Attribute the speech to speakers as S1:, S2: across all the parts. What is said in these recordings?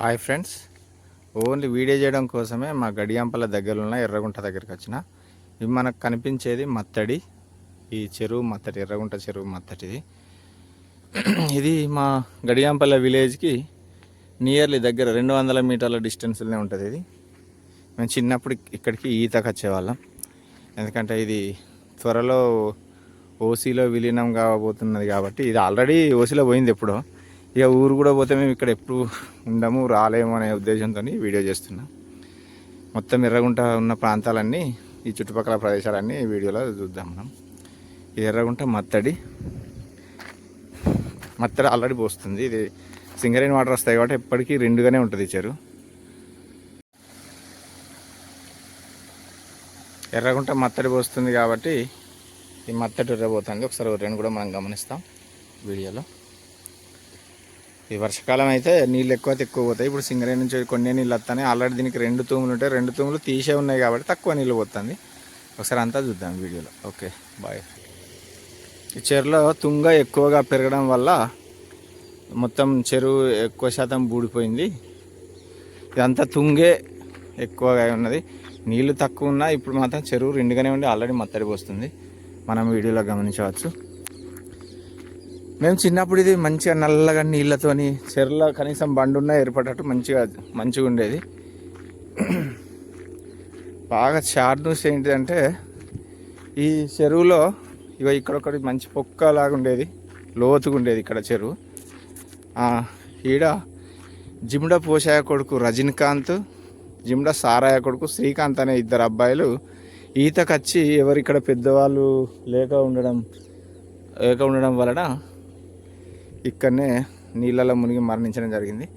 S1: Hi friends only video చేయడం కోసమే మా గడియాంపల దగ్గర ఉన్న ఎర్రగుంట దగ్గరికి వచ్చిన. ఇవి మనకు కనిపించేది మత్తడి. ఈ చెరువు మత్తడి ఎర్రగుంట చెరువు మత్తడిది. ఇది మా గడియాంపల్ల విలేజ్కి నియర్లీ దగ్గర రెండు వందల మీటర్ల డిస్టెన్స్లోనే ఉంటుంది ఇది. మేము చిన్నప్పుడు ఇక్కడికి ఈతకు వచ్చేవాళ్ళం ఎందుకంటే ఇది త్వరలో ఓసీలో విలీనం కాబోతున్నది కాబట్టి ఇది ఆల్రెడీ ఓసీలో పోయింది ఎప్పుడో. ఇక ఊరు కూడా పోతే మేము ఇక్కడ ఎప్పుడు ఉండము రాలేము అనే ఉద్దేశంతో వీడియో చేస్తున్నాం. మొత్తం ఎర్రగుంట ఉన్న ప్రాంతాలన్నీ ఈ చుట్టుపక్కల ప్రదేశాలన్నీ ఈ వీడియోలో చూద్దాం మనం. ఇది ఎర్రగుంట మత్తడి. మత్తడి ఆల్రెడీ పోస్తుంది. ఇది సింగరేణి వాటర్ వస్తాయి కాబట్టి ఎప్పటికీ రెండుగానే ఉంటుంది ఈ చెరువు ఎర్రగుంట మత్తడి పోస్తుంది కాబట్టి ఈ మత్తడి ఎర్రబోతుంది. ఒకసారి రెండు కూడా మనం గమనిస్తాం వీడియోలో. ఈ వర్షాకాలం అయితే నీళ్ళు ఎక్కువ ఎక్కువ పోతాయి. ఇప్పుడు సింగరేణి నుంచి కొన్ని నీళ్ళు వస్తాయి ఆల్రెడీ దీనికి రెండు తూములు ఉంటాయి. రెండు తూములు తీసే ఉన్నాయి కాబట్టి తక్కువ నీళ్ళు పోతుంది. ఒకసారి అంతా చూద్దాం వీడియోలో. Okay bye. ఈ చెరువులో తుంగ ఎక్కువగా పెరగడం వల్ల మొత్తం చెరువు ఎక్కువ శాతం బూడిపోయింది. ఇదంతా తుంగే ఎక్కువగా ఉన్నది. నీళ్ళు తక్కువ ఉన్నా ఇప్పుడు మాత్రం చెరువు రెండుగానే ఉండి ఆల్రెడీ మత్తడి పోస్తుంది. మనం వీడియోలో గమనించవచ్చు. మేము చిన్నప్పుడు ఇది మంచిగా నల్లగా నీళ్ళతోని చెరువులో కనీసం బండున్నా ఏర్పడేటట్టు మంచిగా మంచిగా ఉండేది బాగా షార్ట్ న్యూస్ ఏంటిదంటే ఈ చెరువులో ఇక ఇక్కడ మంచి పొక్కలాగా ఉండేది లోతుగా ఉండేది ఇక్కడ చెరువు. ఈడ జిమ్డ పోషాయ కొడుకు రజనీకాంత్ జిమ్డ సారాయ కొడుకు శ్రీకాంత్ అనే ఇద్దరు అబ్బాయిలు ఈతకచ్చి ఎవరు ఇక్కడ పెద్దవాళ్ళు లేక ఉండడం లేక ఉండడం వలన ఇక్కడనే నీళ్ళలో మునిగి మరణించడం జరిగింది.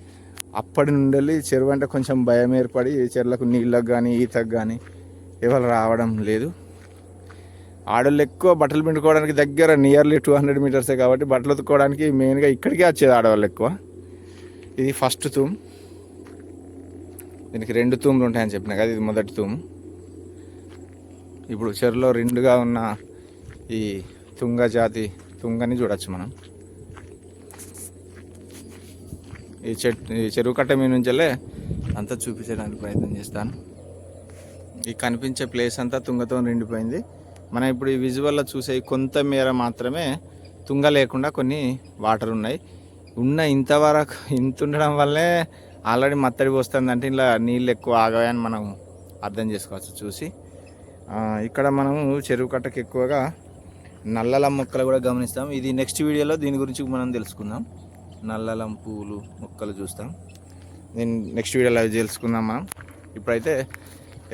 S1: అప్పటి నుండి చెరువు అంటే కొంచెం భయం ఏర్పడి చెరువులకు నీళ్ళకు కానీ ఈతకు కానీ ఎవరు రావడం లేదు. ఆడవాళ్ళు ఎక్కువ బట్టలు పిండుకోవడానికి దగ్గర నియర్లీ టూ హండ్రెడ్ మీటర్సే కాబట్టి బట్టలు ఉతుక్కోవడానికి మెయిన్గా ఇక్కడికే వచ్చేది ఆడవాళ్ళు ఎక్కువ. ఇది ఫస్ట్ తూమ్. దీనికి రెండు తూములు ఉంటాయని చెప్పిన కదా ఇది మొదటి తూము. ఇప్పుడు చెరువులో రెండుగా ఉన్న ఈ తుంగ జాతి తుంగని చూడొచ్చు మనం. ఈ చెట్టు ఈ చెరువు కట్ట మీద నుంచెల్లే అంతా చూపించడానికి ప్రయత్నం చేస్తాను. ఈ కనిపించే ప్లేస్ అంతా తుంగతో నిండిపోయింది. మనం ఇప్పుడు ఈ విజువల్లో చూసే కొంతమేర కొంత మేర మాత్రమే తుంగ లేకుండా కొన్ని వాటర్ ఉన్నాయి. ఉన్న ఇంతవరకు ఇంత ఉండడం వల్లే ఆల్రెడీ మత్తడి పోస్తుందంటే ఇలా నీళ్ళు ఎక్కువ ఆగాయని మనం అర్థం చేసుకోవచ్చు చూసి. ఇక్కడ మనం చెరువు కట్టకు ఎక్కువగా నల్లల మొక్కలు కూడా గమనిస్తాం. ఇది నెక్స్ట్ వీడియోలో దీని గురించి మనం తెలుసుకుందాం. నల్లలం పువ్వులు మొక్కలు చూస్తాం. నేను నెక్స్ట్ వీడియోలో అవి తెలుసుకుందాం మనం. ఇప్పుడైతే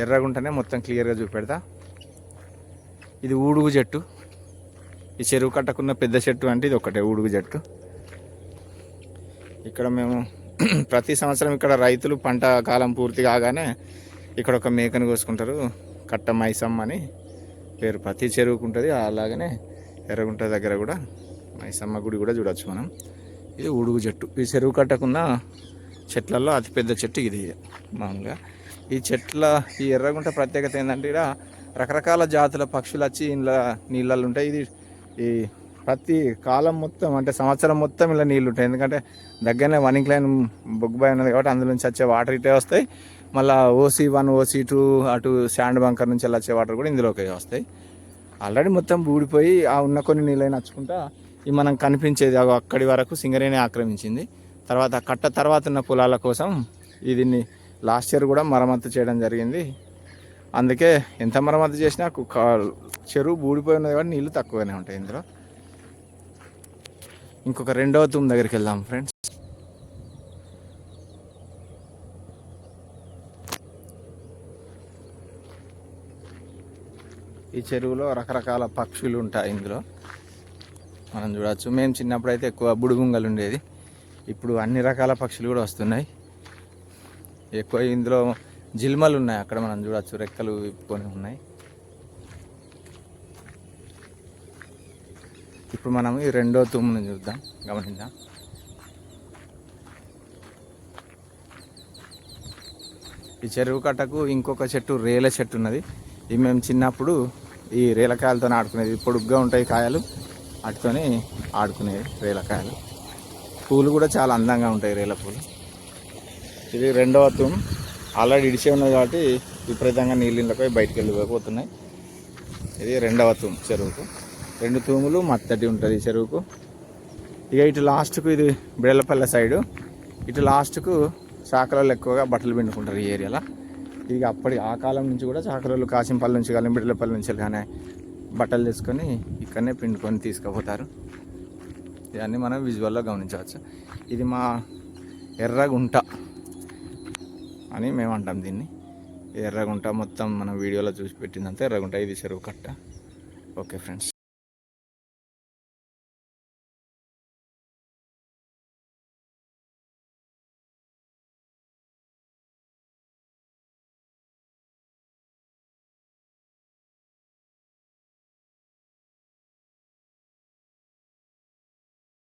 S1: ఎర్రగుంటనే మొత్తం క్లియర్గా చూపెడతా. ఇది ఊడుగు చెట్టు. ఈ చెరువు కట్టకున్న పెద్ద చెట్టు అంటే ఇది ఒకటే ఊడుగు చెట్టు. ఇక్కడ మేము ప్రతి సంవత్సరం ఇక్కడ రైతులు పంట కాలం పూర్తి కాగానే ఇక్కడ ఒక మేకను కోసుకుంటారు. కట్ట మైసమ్మ అని పేరు. ప్రతి చెరువుకు ఉంటుంది. అలాగనే ఎర్రగుంట దగ్గర కూడా మైసమ్మ గుడి కూడా చూడొచ్చు మనం. ఇది ఉడుగు చెట్టు. ఈ చెరువు కట్టకున్న చెట్లలో అతిపెద్ద చెట్టు ఇది మామూలుగా. ఈ చెట్ల ఈ ఎర్రగుంట ప్రత్యేకత ఏంటంటే ఇక్కడ రకరకాల జాతుల పక్షులు వచ్చి ఇంట్లో నీళ్ళల్లో ఉంటాయి. ఇది ఈ ప్రతి కాలం మొత్తం అంటే సంవత్సరం మొత్తం ఇలా నీళ్ళు ఉంటాయి ఎందుకంటే దగ్గరనే వన్ లైన్ బొగ్గుబాయి ఉన్నది కాబట్టి అందులో నుంచి వచ్చే వాటర్ ఇటే వస్తాయి. మళ్ళీ ఓసీ వన్ ఓసీ టూ అటు శాండ్ బంకర్ నుంచి అలా వచ్చే వాటర్ కూడా ఇందులోకి వస్తాయి. ఆల్రెడీ మొత్తం ఊడిపోయి ఆ ఉన్న కొన్ని నీళ్ళని నచ్చుకుంటా ఈ మనం కనిపించేది అగో అక్కడి వరకు సింగరేణి ఆక్రమించింది. తర్వాత కట్ట తర్వాత ఉన్న పొలాల కోసం దీన్ని లాస్ట్ ఇయర్ కూడా మరమ్మతు చేయడం జరిగింది. అందుకే ఎంత మరమ్మతు చేసినా కు- చెరువు బూడిపోయి ఉన్నది కాబట్టి నీళ్ళు తక్కువనే ఉంటాయి ఇందులో. ఇంకొక రెండవ తూమ్ దగ్గరికి వెళ్దాం ఫ్రెండ్స్. ఈ చెరువులో రకరకాల పక్షులు ఉంటాయి ఇందులో. మనం చూడవచ్చు మేము చిన్నప్పుడు అయితే ఎక్కువ బుడుగుంగలు ఉండేది ఇప్పుడు అన్ని రకాల పక్షులు కూడా వస్తున్నాయి. ఎక్కువ ఇందులో జిల్మలు ఉన్నాయి అక్కడ మనం చూడవచ్చు రెక్కలు విప్పుకొని ఉన్నాయి. ఇప్పుడు మనం ఈ రెండో తుమ్మును చూద్దాం. గమనిద్దాం. ఈ చెరువు కట్టకు ఇంకొక చెట్టు రేల చెట్టు ఉన్నది ఇది మేము చిన్నప్పుడు ఈ రేలకాయలతో ఆడుకునేది. పొడుగ్గా ఉంటాయి కాయలు. వాటితోని ఆడుకునేది రేలకాయలు. పూలు కూడా చాలా అందంగా ఉంటాయి రేల పూలు. ఇది రెండవ తూమ్ ఆల్రెడీ ఇడిచే ఉన్నది కాబట్టి విపరీతంగా నీళ్ళు బయటికి వెళ్ళిపోతున్నాయి. ఇది రెండవ తూము చెరువుకు. రెండు తూములు మత్తటి ఉంటుంది చెరువుకు. ఇక ఇటు లాస్ట్కు ఇది బిడలపల్లె సైడు. ఇటు లాస్ట్కు చాకలలో ఎక్కువగా బట్టలు పిండుకుంటారు ఈ ఏరియాలో. ఇక అప్పటి ఆ కాలం నుంచి కూడా చాకలలో కాసింపల్లి నుంచి కానీ బిడలపల్లి నుంచి కానీ బట్టలు తీసుకొని ఇక్కడనే పిండుకొని తీసుకుపోతారు. ఇవన్నీ మనం విజువల్లో గమనించవచ్చు. ఇది మా ఎర్రగుంట అని మేము అంటాం దీన్ని. ఎర్రగుంట మొత్తం మన వీడియోలో చూసి పెట్టిందంతా ఎర్రగుంట. ఇది చెరువు కట్ట. Okay friends.